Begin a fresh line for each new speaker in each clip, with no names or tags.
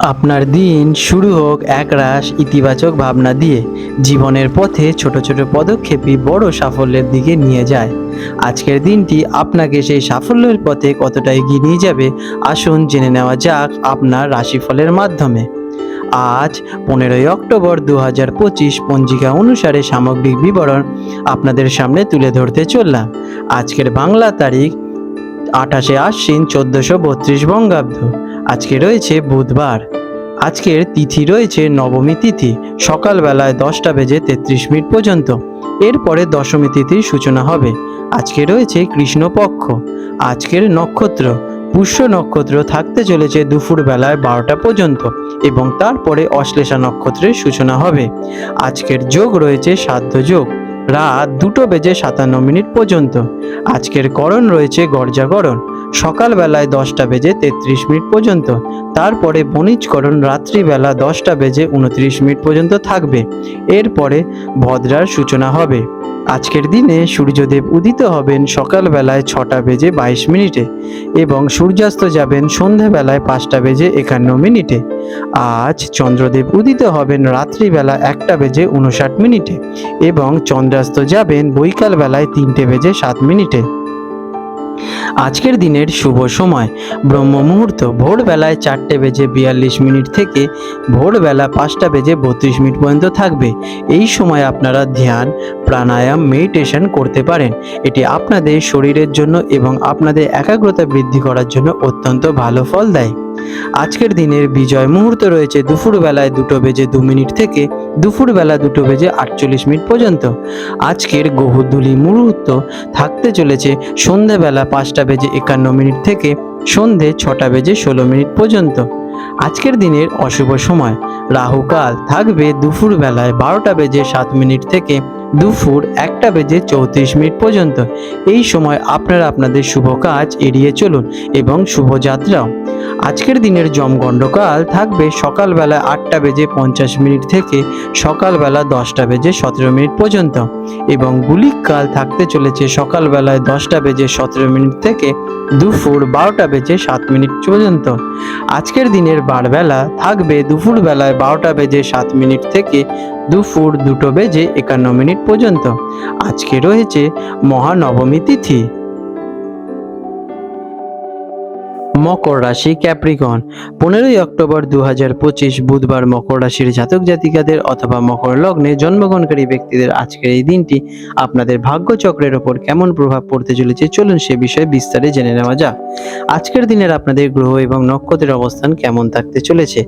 আপনার দিন শুরু হোক একরাশ ইতিবাচক ভাবনা দিয়ে। জীবনের পথে ছোট ছোট পদক্ষেপই বড় সাফল্যের দিকে নিয়ে যায়। আজকের দিনটি আপনাকে সেই সাফল্যের পথে কতটা এগিয়ে নিয়ে যাবে, আসুন জেনে নেওয়া যাক আপনার রাশিফলের মাধ্যমে। আজ পনেরোই অক্টোবর দু হাজার পঁচিশ পঞ্জিকা অনুসারে সামগ্রিক বিবরণ আপনাদের সামনে তুলে ধরতে চললাম। আজকের বাংলা তারিখ আঠাশে আশ্বিন চোদ্দোশো বত্রিশ বঙ্গাব্দ। আজকে রয়েছে বুধবার। আজকের তিথি রয়েছে নবমী তিথি, সকালবেলায় দশটা বেজে তেত্রিশ মিনিট পর্যন্ত। এরপরে দশমী তিথির সূচনা হবে। আজকে রয়েছে কৃষ্ণপক্ষ। আজকের নক্ষত্র, পুষ্য নক্ষত্র থাকতে চলেছে দুপুর বেলায় বারোটা পর্যন্ত এবং তারপরে অশ্লেষা নক্ষত্রের সূচনা হবে। আজকের যোগ রয়েছে সাধ্য যোগ, রাত দুটো বেজে সাতান্ন মিনিট পর্যন্ত। আজকের করণ রয়েছে গর্জাগরণ। সকালবেলায় দশটা বেজে তেত্রিশ মিনিট পর্যন্ত। তারপরে বণিজকরণ রাত্রিবেলা দশটা বেজে উনত্রিশ মিনিট পর্যন্ত থাকবে। এরপরে ভদ্রার সূচনা হবে। আজকের দিনে সূর্যদেব উদিত হবেন সকালবেলায় ছটা বেজে বাইশ মিনিটে এবং সূর্যাস্ত যাবেন সন্ধ্যাবেলায় পাঁচটা বেজে একান্ন মিনিটে। আজ চন্দ্রদেব উদিত হবেন রাত্রিবেলা একটা বেজে উনষাট মিনিটে এবং চন্দ্রাস্ত যাবেন বৈকালবেলায় তিনটে বেজে সাত মিনিটে। আজকের দিনের শুভ সময়। ব্রহ্ম মুহূর্ত ভোরবেলায় চারটে বেজে বিয়াল্লিশ মিনিট থেকে ভোরবেলা পাঁচটা বেজে বত্রিশ মিনিট পর্যন্ত থাকবে। এই সময় আপনারা ধ্যান, প্রাণায়াম মেডিটেশন করতে পারেন। এটি আপনাদের শরীরের জন্য এবং আপনাদের একাগ্রতা বৃদ্ধি করার জন্য অত্যন্ত ভালো ফল দেয়। আজকের দিনের বিজয় মুহূর্ত রয়েছে দুপুরবেলায় দুটো বেজে দু মিনিট থেকে দুপুরবেলা দুটো বেজে আটচল্লিশ মিনিট পর্যন্ত। আজকের গহুদুলি মুহূর্ত থাকতে চলেছে সন্ধ্যাবেলা পাঁচটা বেজে একান্ন মিনিট থেকে সন্ধে ছটা বেজে ষোলো মিনিট পর্যন্ত। আজকের দিনের অশুভ সময়। রাহুকাল থাকবে দুপুর বেলায় বারোটা বেজে সাত মিনিট থেকে দুপুর একটা বেজে চৌত্রিশ মিনিট পর্যন্ত। এই সময় আপনারা আপনাদের শুভ কাজ এড়িয়ে চলুন এবং শুভযাত্রাও আজকের দিনের জমগণ্ডকাল থাকবে সকালবেলা আটটা বেজে পঞ্চাশ মিনিট থেকে সকালবেলা দশটা বেজে সতেরো মিনিট পর্যন্ত এবং গুলিককাল থাকতে চলেছে সকালবেলায় দশটা বেজে সতেরো মিনিট থেকে দুপুর বারোটা বেজে সাত মিনিট পর্যন্ত। আজকের দিনের বারবেলা থাকবে দুপুর বেলায় বারোটা বেজে সাত মিনিট থেকে দুপুর দুটো বেজে একান্ন মিনিট পর্যন্ত। আজকে রয়েছে মহানবমী তিথি। মকর রাশি ক্যাপ্রিকন। পনেরোই অক্টোবর দু হাজার পঁচিশ বুধবার মকর রাশির জাতক জাতিকাদের অথবা মকর লগ্নে জন্মগ্রহণকারী ব্যক্তিদের আজকের এই দিনটি আপনাদের ভাগ্যচক্রের ওপর কেমন প্রভাব পড়তে চলেছে চলুন সে বিষয়ে বিস্তারে জেনে নেওয়া যাক। আজকের দিনের আপনাদের গ্রহ এবং নক্ষত্রের অবস্থান কেমন থাকতে চলেছে?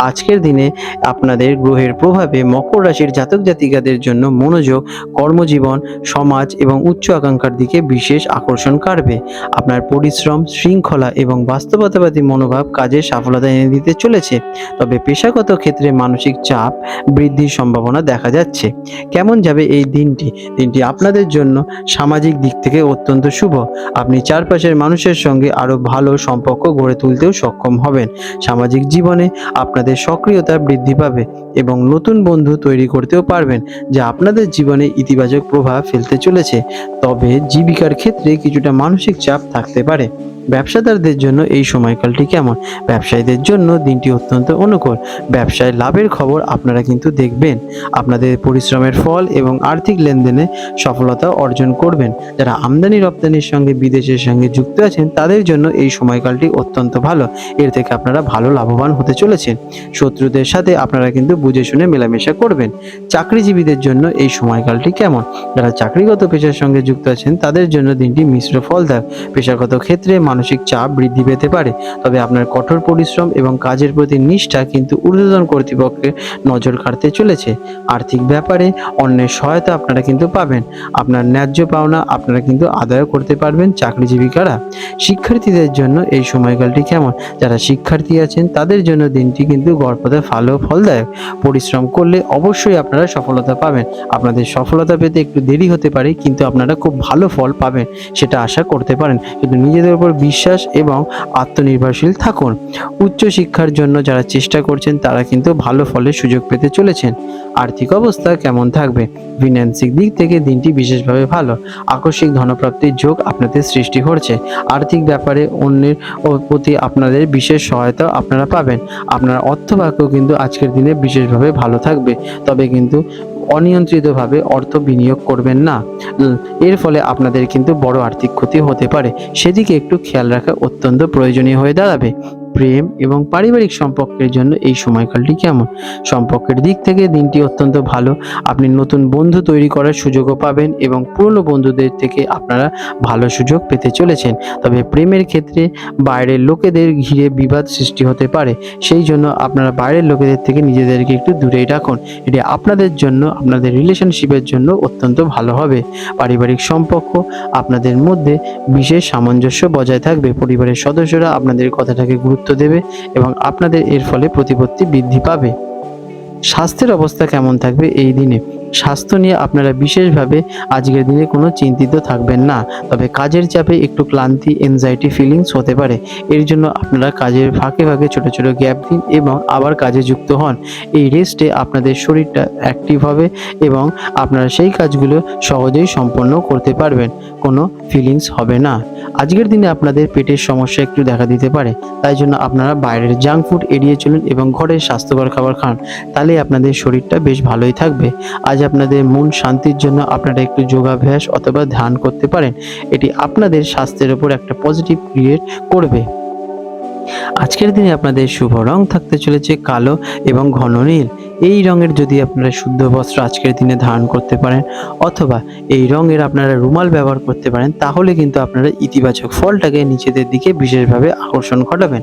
আজকের দিনে আপনাদের গ্রহের প্রভাবে মকর রাশির জাতক জাতিকাদের জন্য মনোযোগ, কর্মজীবন, সমাজ এবং উচ্চ আকাঙ্ক্ষার দিকে বিশেষ আকর্ষণ কাড়বে। আপনার পরিশ্রম, শৃঙ্খলা এবং বাস্তবতাবাদী মনোভাব কাজে সফলতা এনে দিতে চলেছে। তবে পেশাগত ক্ষেত্রে মানসিক চাপ বৃদ্ধির সম্ভাবনা দেখা যাচ্ছে। কেমন যাবে এই দিনটি? দিনটি আপনাদের জন্য সামাজিক দিক থেকে অত্যন্ত শুভ। আপনি চারপাশের মানুষের সঙ্গে আরও ভালো সম্পর্ক গড়ে তুলতেও সক্ষম হবেন। সামাজিক জীবনে আপনাদের সক্রিয়তা বৃদ্ধি পাবে এবং নতুন বন্ধু তৈরি করতেও পারবেন, যা আপনাদের জীবনে ইতিবাচক প্রভাব ফেলতে চলেছে। তবে জীবিকার ক্ষেত্রে কিছুটা মানসিক চাপ থাকতে পারে। ব্যবসাদারদের জন্য এই সময়কালটি কেমন? ব্যবসায়ীদের জন্য দিনটি অত্যন্ত অনুকূল। ব্যবসায় লাভের খবর আপনারা কিন্তু দেখবেন। আপনাদের পরিশ্রমের ফল এবং আর্থিক লেনদেনে সফলতা অর্জন করবেন। যারা আমদানি রপ্তানির সঙ্গে বিদেশের সঙ্গে যুক্ত আছেন, তাদের জন্য এই সময়কালটি অত্যন্ত ভালো। এর থেকে আপনারা ভালো লাভবান হতে চলেছেন। শত্রুদের সাথে আপনারা কিন্তু বুঝে শুনে মেলামেশা করবেন। চাকরিজীবীদের জন্য এই সময়কালটি কেমন? যারা চাকরিগত পেশার সঙ্গে যুক্ত আছেন, তাদের জন্য দিনটি মিশ্র ফলদায়ক। পেশাগত ক্ষেত্রে মানসিক চাপ বৃদ্ধি পেতে পারে, তবে আপনার কঠোর পরিশ্রম এবং কাজের প্রতি নিষ্ঠা কিন্তু ঊর্ধ্বতন কর্তৃপক্ষের নজর কাড়তে চলেছে। আর্থিক ব্যাপারে অন্যের সহায়তা আপনারা কিন্তু পাবেন। আপনার ন্যায্য পাওনা আপনারা কিন্তু আদায় করতে পারবেন চাকরিজীবিকারা শিক্ষার্থীদের জন্য এই সময়কালটি কেমন? যারা শিক্ষার্থী আছেন, তাদের জন্য দিনটি কিন্তু গড়পথে ভালো ফলদায়ক। পরিশ্রম করলে অবশ্যই আপনারা সফলতা পাবেন। আপনাদের সফলতা পেতে একটু দেরি হতে পারে, কিন্তু আপনারা খুব ভালো ফল পাবেন, সেটা আশা করতে পারেন। কিন্তু নিজেদের উপর বিশ্বাস এবং আত্মনির্ভরশীল থাকুন। উচ্চশিক্ষার জন্য যারা চেষ্টা করছেন, তারা কিন্তু ভালো ফলের সুযোগ পেতে চলেছেন। আর্থিক অবস্থা কেমন থাকবে? ফিন্যান্সিক দিক থেকে দিনটি বিশেষভাবে ভালো। আকস্মিক ধনপ্রাপ্তির যোগ আপনাদের সৃষ্টি করছে। আর্থিক ব্যাপারে অন্যের প্রতি আপনাদের বিশেষ সহায়তা আপনারা পাবেন। আপনার অর্থভাগ্য কিন্তু আজকের দিনে বিশেষভাবে ভালো থাকবে। তবে কিন্তু অনিয়ন্ত্রিতভাবে অর্থ বিনিয়োগ করবেন না। এর ফলে আপনাদের কিন্তু বড় আর্থিক ক্ষতি হতে পারে। সেদিকে একটু খেয়াল রাখা অত্যন্ত প্রয়োজনীয় হয়ে দাঁড়াবে। প্রেম এবং পারিবারিক সম্পর্কের জন্য এই সময়কালটি কেমন? সম্পর্কের দিক থেকে দিনটি অত্যন্ত ভালো। আপনি নতুন বন্ধু তৈরি করার সুযোগও পাবেন এবং পুরনো বন্ধুদের থেকে আপনারা ভালো সুযোগ পেতে চলেছেন। তবে প্রেমের ক্ষেত্রে বাইরের লোকেদের ঘিরে বিবাদ সৃষ্টি হতে পারে। সেই জন্য আপনারা বাইরের লোকেদের থেকে নিজেদেরকে একটু দূরেই রাখুন। এটি আপনাদের জন্য, আপনাদের রিলেশনশিপের জন্য অত্যন্ত ভালো হবে। পারিবারিক সম্পর্ক আপনাদের মধ্যে বিশেষ সামঞ্জস্য বজায় থাকবে। পরিবারের সদস্যরা আপনাদের কথাটাকে গুরুত্ব দেবে এবং আপনাদের এর ফলে প্রতিপত্তি বৃদ্ধি পাবে। স্বাস্থ্যের অবস্থা কেমন থাকবে এই দিনে? স্বাস্থ্য নিয়ে আপনারা বিশেষভাবে আজকের দিনে কোনো চিন্তিত থাকবেন না। তবে কাজের চাপে একটু ক্লান্তি এনজাইটি ফিলিংস হতে পারে। এর জন্য আপনারা কাজের ফাঁকে ফাঁকে ছোট ছোট গ্যাপ দিন এবং আবার কাজে যুক্ত হন। এই রেস্টে আপনাদের শরীরটা অ্যাক্টিভ হবে এবং আপনারা সেই কাজগুলো সহজেই সম্পন্ন করতে পারবেন। কোনো ফিলিংস হবে না। আজকের দিনে আপনাদের পেটের সমস্যা একটু দেখা দিতে পারে। তাই জন্য আপনারা বাইরের জাঙ্ক ফুড এড়িয়ে চলুন এবং ঘরের স্বাস্থ্যকর খাবার খান। তাহলে আপনাদের শরীরটা বেশ ভালোই থাকবে। আজ আপনাদের মন শান্তির জন্য আপনারা একটু যোগাভ্যাস অথবা ধ্যান করতে পারেন, এটি আপনাদের স্বাস্থ্যের উপর একটা পজিটিভ ক্রিয়েট করবে। আজকের দিনে আপনাদের শুভ রং থাকতে চলেছে কালো এবং ঘন নীল। এই রঙের যদি আপনারা শুদ্ধ বস্ত্র আজকের দিনে ধারণ করতে পারেন অথবা এই রঙের আপনারা রুমাল ব্যবহার করতে পারেন, তাহলে কিন্তু আপনারা ইতিবাচক ফলটাকে নিচেদের দিকে বিশেষভাবে আকর্ষণ ঘটাবেন।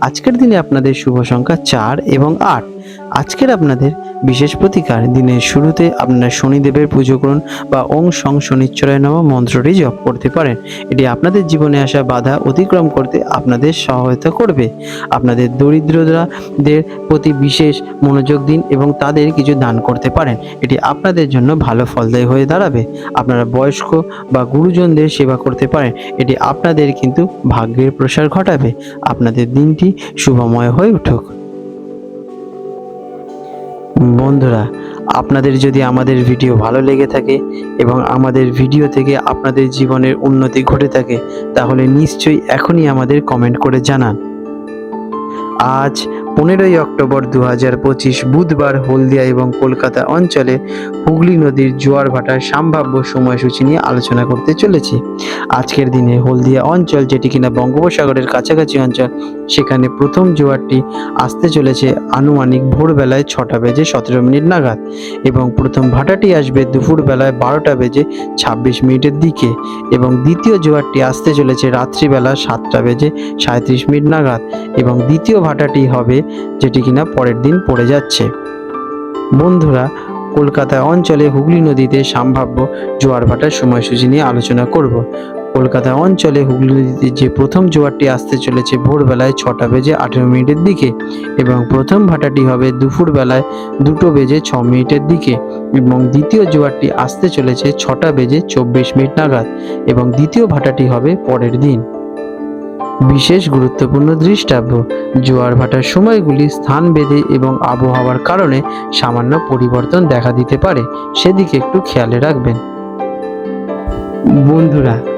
আজকের দিনে আপনাদের শুভ সংখ্যা চার এবং আট। আজকের আপনাদের বিশেষ প্রতিকার। দিনের শুরুতে আপনারা শনিদেবের পুজো করুন বা ওং সং শনিশ্চরায় নম মন্ত্রটি জপ করতে পারেন। এটি আপনাদের জীবনে আসা বাধা অতিক্রম করতে আপনাদের সহায়তা করবে। আপনাদের দরিদ্রদের প্রতি বিশেষ মনোযোগ দিন এবং তাদের কিছু দান করতে পারেন। এটি আপনাদের জন্য ভালো ফলদায়ী হয়ে দাঁড়াবে। আপনারা বয়স্ক বা গুরুজনদের সেবা করতে পারেন। এটি আপনাদের কিন্তু ভাগ্যের প্রসার ঘটাবে। আপনাদের দিনটি শুভময় হয়ে উঠুক। বন্ধুরা, আপনাদের যদি আমাদের ভিডিও ভালো লেগে থাকে এবং আমাদের ভিডিও থেকে আপনাদের জীবনের উন্নতি ঘটে থাকে, তাহলে নিশ্চয়ই এখনই আমাদের কমেন্ট করে জানান। আজ পনেরোই অক্টোবর দু হাজার পঁচিশ বুধবার হলদিয়া এবং কলকাতা অঞ্চলে হুগলি নদীর জোয়ার ভাটার সম্ভাব্য সময়সূচি নিয়ে আলোচনা করতে চলেছি। আজকের দিনে হলদিয়া অঞ্চল, যেটি কিনা বঙ্গোপসাগরের কাছাকাছি অঞ্চল, সেখানে প্রথম জোয়ারটি আসতে চলেছে আনুমানিক ভোরবেলায় ছটা বেজে সতেরো মিনিট নাগাদ এবং প্রথম ভাটাটি আসবে দুপুরবেলায় বারোটা বেজে ছাব্বিশ মিনিটের দিকে এবং দ্বিতীয় জোয়ারটি আসতে চলেছে রাত্রিবেলা সাতটা বেজে সাঁত্রিশ মিনিট নাগাদ এবং দ্বিতীয় ভাটাটি হবে যেটি কিনা পরের দিন পড়ে যাচ্ছে। বন্ধুরা, কলকাতা অঞ্চলে হুগলি নদীতে সম্ভাব্য জোয়ার ভাটার সময়সূচি নিয়ে আলোচনা করব। কলকাতা অঞ্চলে হুগলি নদীতে যে প্রথম জোয়ারটি আসতে চলেছে ভোরবেলায় ছটা বেজে আঠেরো মিনিটের দিকে এবং প্রথম ভাটাটি হবে দুপুরবেলায় দুটো বেজে ছ মিনিটের দিকে এবং দ্বিতীয় জোয়ারটি আসতে চলেছে ছটা বেজে চব্বিশ মিনিট নাগাদ এবং দ্বিতীয় ভাটাটি হবে পরের দিন। বিশেষ গুরুত্বপূর্ণ দৃষ্টাব্য। জোয়ার ভাটার সময়গুলি স্থান বেঁধে এবং আবহাওয়ার কারণে সামান্য পরিবর্তন দেখা দিতে পারে। সেদিকে একটু খেয়ালে রাখবেন। বন্ধুরা